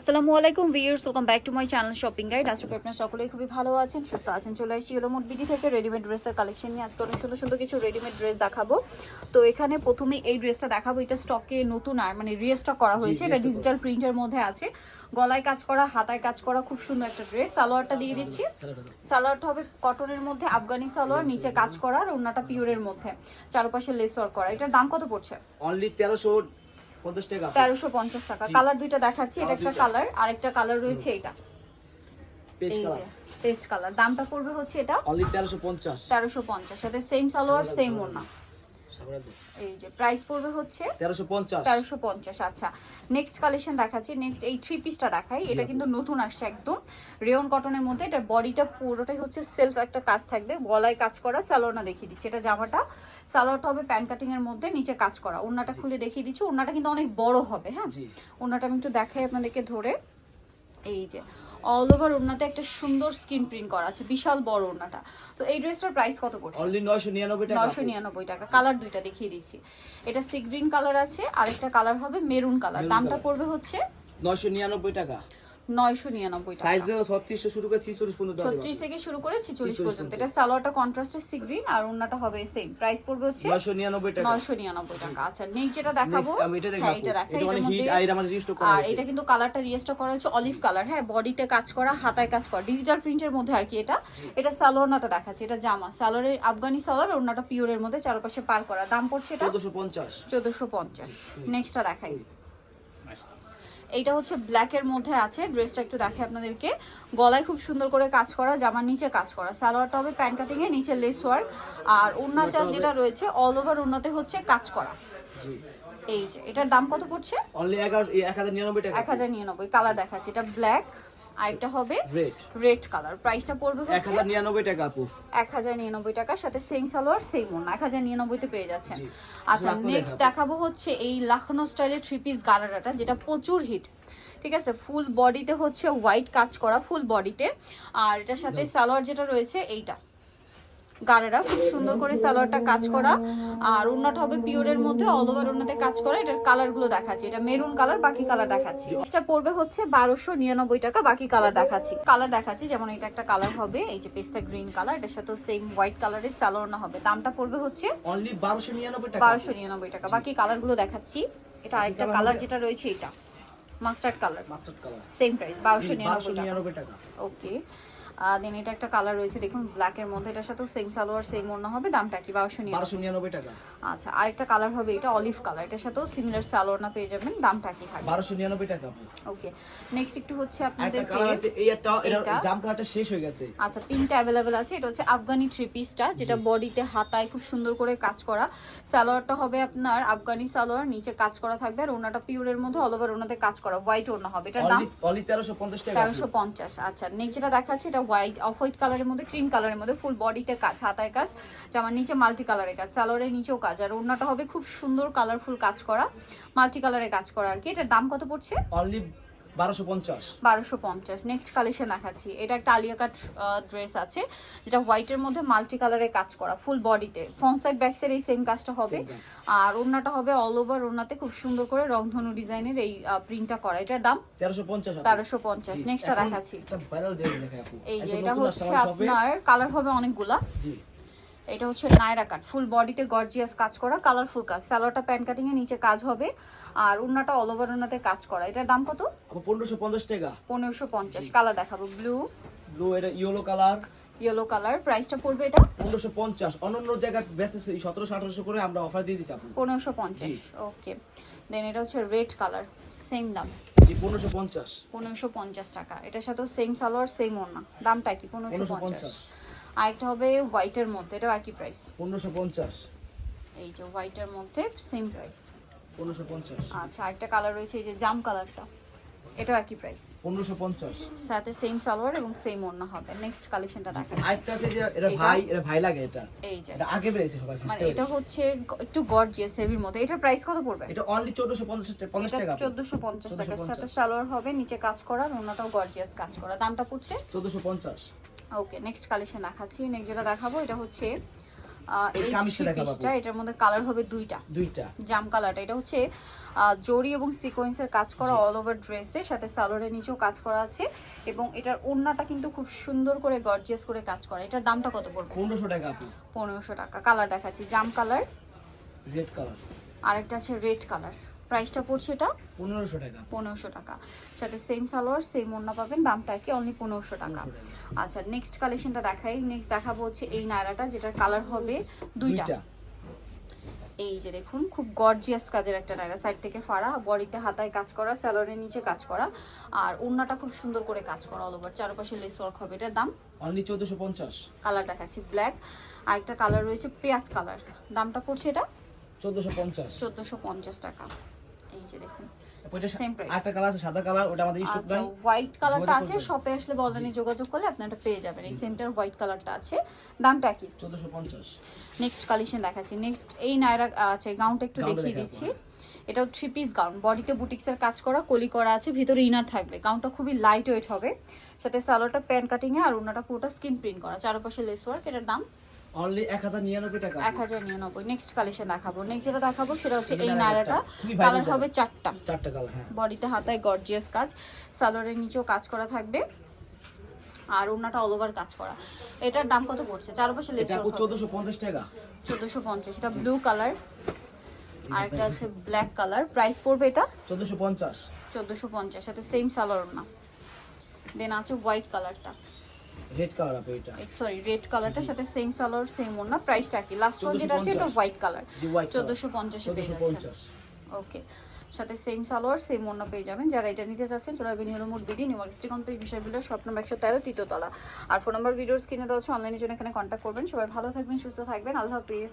আসসালামু আলাইকুম viewers welcome back to my channel shopping guide আশা করি আপনারা সকলেই খুবই ভালো আছেন সুস্থ আছেন চলে আসছি ইলোমোট বিডি থেকে রেডিমেড ড্রেসের কালেকশন নিয়ে। আজকে অনেক সুন্দর সুন্দর কিছু রেডিমেড ড্রেস দেখাবো। তো এখানে প্রথমে এই ড্রেসটা দেখাবো এটা স্টকে নতুন আর মানে রিস্টক করা হয়েছে এটা ডিজিটাল প্রিন্টের মধ্যে আছে। গলায় কাজ করা হাতায় কাজ করা খুব সুন্দর একটা ড্রেস সালোয়ারটা দিয়ে দিচ্ছি। সালোয়ারটা হবে কটনের মধ্যে আফগানি সালোয়ার নিচে কাজ করা আর ওনাটা পিওরের মধ্যে চারপাশে লেস ওয়ার্ক করা। এটার দাম কত পড়ছে? অনলি তেরোশো তেরোশো পঞ্চাশ টাকা। কালার দুইটা দেখাচ্ছি এটা একটা কালার আরেকটা কালার রয়েছে এটা পেস্ট কালার পেস্ট কালার দামটা পড়বে হচ্ছে এটা তেরোশো পঞ্চাশ। তেরোশো পঞ্চাশ। সাথে সেম সালোয়ার সেম ওনা এই যে প্রাইস পড়বে হচ্ছে তেরোশো পঞ্চাশ। তেরোশো পঞ্চাশ আচ্ছা। নেক্সট কালেকশন দেখাচ্ছি নেক্সট এই থ্রি পিসটা দেখাই। এটা কিন্তু নতুন আসছে একদম। রেয়ন কটনের মধ্যে এটার বডিটা পুরোটাই হচ্ছে সেলফ একটা কাজ থাকবে। গলায় কাজ করা সালোয়ারটা দেখিয়ে দিচ্ছি। এটা জামাটা সালোয়ারটা হবে প্যান্ট কাটিং এর মধ্যে নিচে কাজ করা। ওনাটা খুলে দেখিয়ে দিচ্ছি। ওনাটা কিন্তু অনেক বড় হবে হ্যাঁ? জি। ওনাটা আমি একটু দেখাই আপনাদেরকে ধরে। এই যে অল ওভার ওনাতে একটা সুন্দর স্কিন প্রিন্ট করা আছে বিশাল বড় ওনাটা তো এই ড্রেসটার প্রাইস কত পড়ছে? অনলি নয়শো নিরানব্বই টাকা। নয়শো নিরানব্বই টাকা। কালার দুইটা দেখিয়ে দিচ্ছি। এটা সি গ্রিন কালার আছে আরেকটা কালার হবে মেরুন কালার দামটা পড়বে হচ্ছে নয়শো নিরানব্বই টাকা। নয়শো নিরানব্বই টাকা। সাইজ ছত্রিশশো শুরু করে ছিচল্লিশ পর্যন্ত দেওয়া ছত্রিশ থেকে শুরু করে ছিচল্লিশ 46 পর্যন্ত। এটা সালোয়ারটা কন্ট্রাস্টের সি গ্রিন আর ওনাটা হবে সেম প্রাইস পড়বে হচ্ছে নয়শো নিরানব্বই টাকা। নয়শো নিরানব্বই টাকা। আচ্ছা নেক্সট যেটা দেখাবো আমি এটা হ্যাঁ দেখাবো এটা দেখাই এটা মানে হিট আর এটা করা আর এটা কিন্তু কালারটা রিয়েস্টটা করা হচ্ছে অলিভ কালার হ্যাঁ বডিতে কাজ করা হাতায় কাজ করা। ডিজিটাল প্রিন্টের মধ্যে আর কি এটা। এটা সালোয়ারনাটা দেখাচ্ছে। এটা জামা। সালোয়ারের আফগানি সালোয়ার ওনাটা পিওরের মধ্যে চারপাশে পার করা। দাম পড়ছে এটা চোদ্দশো পঞ্চাশ। চোদ্দশো পঞ্চাশ। নেক্সটটা দেখাই। এইটা হচ্ছে ব্ল্যাকের মধ্যে আছে। ড্রেসটা একটু দেখে আপনাদেরকে। গলায় খুব সুন্দর করে কাজ করা জামার নিচে কাজ করা। সালোয়ারটা হবে প্যান্ট কাটিং এ নিচে লেস ওয়ার্ক আর ওড়নাটা যেটা রয়েছে অল ওভার ওড়নাতে হচ্ছে কাজ করা। এই যে এটার দাম কত পড়ছে? অনলি এগারো এক হাজার নিরানব্বই টাকা। এক হাজার নিরানব্বই কালার দেখাচ্ছে। এটা ব্ল্যাক আর একটা হবে রেড কালার প্রাইসটা পড়বে হচ্ছে হাজার নিরানব্বই টাকা আপু। এক হাজার নিরানব্বই টাকার সাথে সেম সালোয়ার সেম ওন এক হাজার নিরানব্বইতে পেয়ে যাচ্ছেন। আচ্ছা নেক্সট দেখাবো। দেখাবো হচ্ছে এই লাখনো স্টাইলের থ্রি পিস গারারাটা যেটা প্রচুর হিট ঠিক আছে? ফুল বডিতে হচ্ছে হোয়াইট কাজ করা ফুল বডিতে আর এটার সাথে সালোয়ার যেটা রয়েছে এইটা। গারারা খুব সুন্দর করে সালোয়ারটা কাজ করা। আর উন্নাটা হবে পিওরের মধ্যে অল ওভার উন্নাতে কাজ করা। এটার কালারগুলো দেখাচ্ছি। এটা মেরুন কালার বাকি কালার দেখাচ্ছি। এটা পড়বে হচ্ছে বারোশো নিরানব্বই টাকা বাকি কালার দেখাচ্ছি। কালার দেখাচ্ছি যেমন এটা একটা কালার হবে এই যে পেস্তা গ্রিন কালার এটার সাথে সেম হোয়াইট কালারের সালোয়ার না হবে। দামটা পড়বে হচ্ছে অনলি বারোশো নিরানব্বই টাকা। বারোশো নিরানব্বই টাকা। বাকি কালারগুলো দেখাচ্ছি। এটা আরেকটা কালার যেটা রয়েছে এটা। Mustard colour mustard colour same price বারোশো বারোশো নিরানব্বই টাকা। ওকে দেন এটা একটা কালার রয়েছে দেখুন ব্ল্যাকের মধ্যে এটার সাথে সেম সালোয়ার সেম ওড়না হবে দামটা কি? বারোশো নিরানব্বই। টাকা। আচ্ছা আরেকটা কালার হবে এটা অলিভ কালার এটার সাথেও সিমিলার সালোয়ার না পেয়ে যাবেন দামটা কি থাকবে? বারোশো নিরানব্বই টাকা। ওকে নেক্সট একটু হচ্ছে একটা আপনাদেরকে কালার আছে এই একটা এটা এইটা? জাম কালারটা শেষ হয়ে গেছে। আচ্ছা পিঙ্কটা অ্যাভেলেবেল আছে এটা হচ্ছে আফগানি থ্রি পিসটা যেটা বডিতে হাতায় খুব সুন্দর করে কাজ করা। সালোয়ারটা হবে আপনার আফগানি সালোয়ার নিচে কাজ করা থাকবে আর ওনাটা পিওরের মধ্যে অল ওভার ওনাতে কাজ করা হোয়াইট ওনা হবে। এটার দাম তেরোশো পঞ্চাশ টাকা। তেরোশো পঞ্চাশ আচ্ছা নেক্সট যেটা দেখাচ্ছে, এটা হোয়াইট অফ হোয়াইট কালারের মধ্যে ক্রিম কালারের মধ্যে ফুল বডিতে কাজ, হাতায় কাজ। জামার নিচে মাল্টি কালারের কাজ সালোয়ারের নিচেও কাজ। আর ওড়নাটা হবে খুব সুন্দর কালারফুল কাজ করা মাল্টি কালারের কাজ করা আর কি। এটার দাম কত পড়ছে? অনলি বারোশো পঞ্চাশ। নেক্সট কালেকশন দেখাচ্ছি। এটা একটা আলিয়া কাট ড্রেস আছে যেটা হোয়াইটের মধ্যে মাল্টি কালারে কাজ করা ফুল বডিতে ফ্রন্ট সাইড ব্যাক সাইড এই সেম কাজটা হবে। আর ওড়নাটা হবে অল ওভার ওড়নাতে খুব সুন্দর করে রংধনু ডিজাইনের এই প্রিন্টটা করা। এটার দাম? তেরোশো পঞ্চাশ নেক্সটটা দেখাচ্ছি। এই যে এটা হচ্ছে। আপনার কালার হবে অনেকগুলা। এটা হচ্ছে নায়রা কাট। ফুল বডিতে গর্জিয়াস কাজ করা কালারফুল কাজ। সালোয়ারটা প্যান্ট কাটিং এর নিচে কাজ হবে। আর উন্নাটা অল ওভার উন্নাতে কাজ করা। এটার দাম কত? আপু পনেরোশো পঞ্চাশ টাকা। পনেরোশো পঞ্চাশ। কালার দেখাবো। ব্লু ব্লু এটা ইয়েলো কালার ইয়েলো কালার প্রাইসটা পড়বে এটা? পনেরোশো পঞ্চাশ। অন্য জায়গায় বেসে সতেরোশো আঠারোশো করে আমরা অফার দিয়ে আপু পনেরোশো পঞ্চাশ। ওকে দেন এটা হচ্ছে রেড কালার সেম দাম। জি পনেরোশো পঞ্চাশ। পনেরোশো পঞ্চাশ টাকা। এটার সাথেও সেম সালোয়ার সেম ওড়না। দামটা কি? পনেরোশো 1550 পঞ্চাশ আরেকটা হবে হোয়াইটের মধ্যে এটা একই প্রাইস পনেরোশো পঞ্চাশ। এই যে হোয়াইটের মধ্যে সেম প্রাইস পনেরোশো পঞ্চাশ। আচ্ছা আরেকটা কালার রয়েছে এই যে জাম কালারটা এটাও একই প্রাইস পনেরোশো পঞ্চাশ। সাথে সেম সালোয়ার এবং সেম ওড়না হবে। নেক্সট কালেকশনটা দেখাচ্ছি। আরেকটা আছে যে এটা এটা? ভাই এটা ভাই লাগে এটা। এই যে। এটা আগে বেড়েছে সবাই মানে এটা হচ্ছে একটু গর্জিয়াস হেভির মধ্যে। এটার প্রাইস কত পড়বে? এটা অনলি চোদ্দশো পঞ্চাশ পঞ্চাশ এটা টাকা চোদ্দশো পঞ্চাশ টাকার 1450 সাথে সালোয়ার হবে নিচে কাজ করা আর ওড়নাটাও গর্জিয়াস কাজ করা। দামটা পড়ছে? চোদ্দশো পঞ্চাশ। ওকে নেক্সট কালেকশন দেখাচ্ছি। নেক্সট যেটা দেখাবো এটা হচ্ছে এই পিসটা এটার মধ্যে কালার হবে দুইটা। দুইটা। জাম কালারটা এটা হচ্ছে জরি এবং সিকোয়েন্সের কাজ করা অল ওভার ড্রেসে সাথে সালোয়ারের নিচেও কাজ করা আছে এবং এটার ওড়নাটা কিন্তু খুব সুন্দর করে গর্জিয়াস করে কাজ করা। এটার দামটা কত পড়বে? পনেরোশো টাকা আপু। পনেরোশো টাকা। কালার দেখাচ্ছি জাম কালার রেড কালার আরেকটা আছে রেড কালার প্রাইসটা পড়ছে এটা? পনেরোশো টাকা। পনেরোশো টাকা। সাথে সেম সালোয়ার সেম ওড়না পাবেন দামটা কি অনলি পনেরোশো টাকা। আচ্ছা নেক্সট কালেকশনটা দেখাই। নেক্সট দেখাবো হচ্ছে এই নায়রাটা যেটার কালার হবে দুইটা। এই যে দেখুন খুব গর্জিয়াস কাজের একটা নায়রা সাইড থেকে ফাড়া বডিতে হাতায় কাজ করা স্যালোয়ারের নিচে কাজ করা। আর ওড়নাটা খুব সুন্দর করে কাজ করা অল ওভার চারপাশে লেস ওয়ার্ক হবে। এটার দাম? অনলি চোদ্দোশো পঞ্চাশ। কালার দেখাচ্ছি ব্ল্যাক আর একটা কালার রয়েছে পেঁয়াজ কালার দামটা পড়ছে এটা? চোদ্দোশো পঞ্চাশ। চোদ্দোশো পঞ্চাশ টাকা। এই যে দেখুন ওইটা Same price. কালার আছে সাদা কালার ওটা আমাদের স্টক আচ্ছা নাই হোয়াইট কালারটা আছে শপে আসলে বলবেন যোগাযোগ করলে আপনি এটা পেয়ে যাবেন। এই সেমটার হোয়াইট কালারটা আছে। দামটা কি? চোদ্দোশো পঞ্চাশ। নেক্সট কালেকশন দেখাচ্ছি। নেক্সট এই নায়রা আচ্ছা গাউনটা একটু দেখিয়ে দিচ্ছি। এটাও থ্রি পিস গাউন বডিতে বুটিক্সের কাজ করা কলি করা আছে ভিতরে ইনার থাকবে। গাউনটা খুবই লাইট ওয়েট হবে। সাথে সালোয়ারটা প্যান্ট কাটিং এ আর ওনাটা পুরোটা স্কিন প্রিন্ট করা। চারপাশে লেস ওয়ার্ক এটার দাম অনলি এক হাজার নিরানব্বই টাকা নেক্সট কালেকশন দেখাবো। নেক্সট যেটা দেখাবো সেটা হচ্ছে এই নায়রাটা। কালার। হবে চারটা। চারটা কালার হ্যাঁ। বডিতে হাতায় গর্জিয়াস কাজ। সালোয়ারের নিচেও কাজ করা থাকবে। আর ওনাটা অল ওভার কাজ করা। এটার দাম কত পড়ছে? চারপাশে লেস টাকা। এটা ব্লু কালার আর একটা আছে ব্ল্যাক কালার প্রাইস পড়বে এটা? সাথে সেম সালোয়ার না। দেন আছে হোয়াইট কালারটা রেড কালার আপু এটা। সরি রেড কালারটার সাথে সেম সালোয়ার সেম প্রাইসটা কি লাস্ট ওয়ান যেটা আছে এটা হোয়াইট কালার জি হোয়াইট চোদ্দোশো পঞ্চাশে পেয়ে যাচ্ছে ওকে সাথে সেম সালোয়ার সেম অন্য পেয়ে যাবেন। যারা এটা নিতে চাচ্ছেন চলে আসবেন বিডি নিউ মার্কেট কমপ্লিট বিষয়গুলো স্বপ্ন একশো তেরো তৃতীয়তলা। আর ফোন নাম্বার ভিডিওস কিনে দেওয়া হচ্ছে অনলাইনের জন্য এখানে কন্ট্যাক্ট করবেন। সবাই ভালো থাকবেন সুস্থ থাকবেন। আল্লাহ হাফিজ।